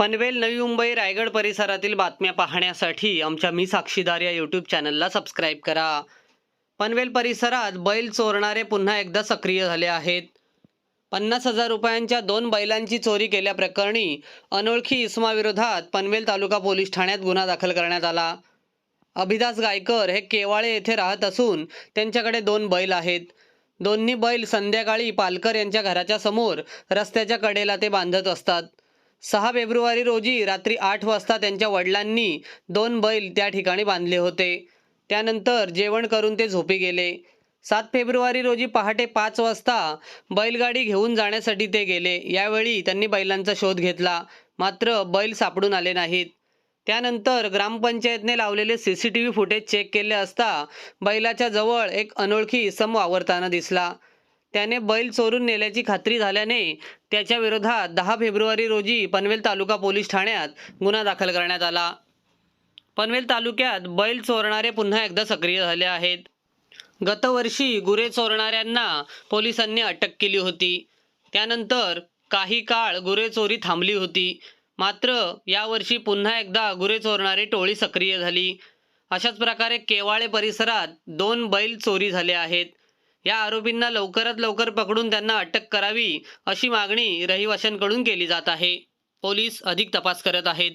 पनवेल नवी मुंबई रायगड परिसरातील बातम्या पाहण्यासाठी आमच्या मी साक्षीदार या यूट्यूब चॅनलला सबस्क्राईब करा. पनवेल परिसरात बैल चोरणारे पुन्हा एकदा सक्रिय झाले आहेत. पन्नास हजार रुपयांच्या दोन बैलांची चोरी केल्याप्रकरणी अनोळखी इसमाविरोधात पनवेल तालुका पोलीस ठाण्यात गुन्हा दाखल करण्यात आला. अभिदास गायकर हे केवाळे येथे राहत असून त्यांच्याकडे दोन बैल आहेत. दोन्ही बैल संध्याकाळी पालकर यांच्या घराच्या समोर रस्त्याच्या कडेला ते बांधत असतात. सहा फेब्रुवारी रोजी रात्री आठ वाजता त्यांच्या वडिलांनी दोन बैल त्या ठिकाणी बांधले होते. त्यानंतर जेवण करून ते झोपी गेले. सात फेब्रुवारी रोजी पहाटे पाच वाजता बैलगाडी घेऊन जाण्यासाठी ते गेले. यावेळी त्यांनी बैलांचा शोध घेतला. मात्र बैल सापडून आले नाहीत. त्यानंतर ग्रामपंचायतने लावलेले C C T V footage check केले असता बैलाच्या जवळ एक अनोळखी इसम वावरताना दिसला. त्याने बैल चोरून नेल्याची खात्री झाल्याने त्याच्या विरोधात दहा फेब्रुवारी रोजी पनवेल तालुका पोलीस ठाण्यात गुन्हा दाखल करण्यात आला. पनवेल तालुक्यात बैल चोरणारे पुन्हा एकदा सक्रिय झाले आहेत. गतवर्षी गुरे चोरणाऱ्यांना पोलिसांनी अटक केली होती. त्यानंतर काही काळ गुरे चोरी थांबली होती. मात्र यावर्षी पुन्हा एकदा गुरे चोरणारी टोळी सक्रिय झाली. अशाच प्रकारे केवाळे परिसरात दोन बैल चोरी झाले आहेत. या आरोपींना लवकरात लवकर पकडून त्यांना अटक करावी अशी मागणी रहिवाशांकडून केली जात आहे. पोलीस अधिक तपास करत आहेत.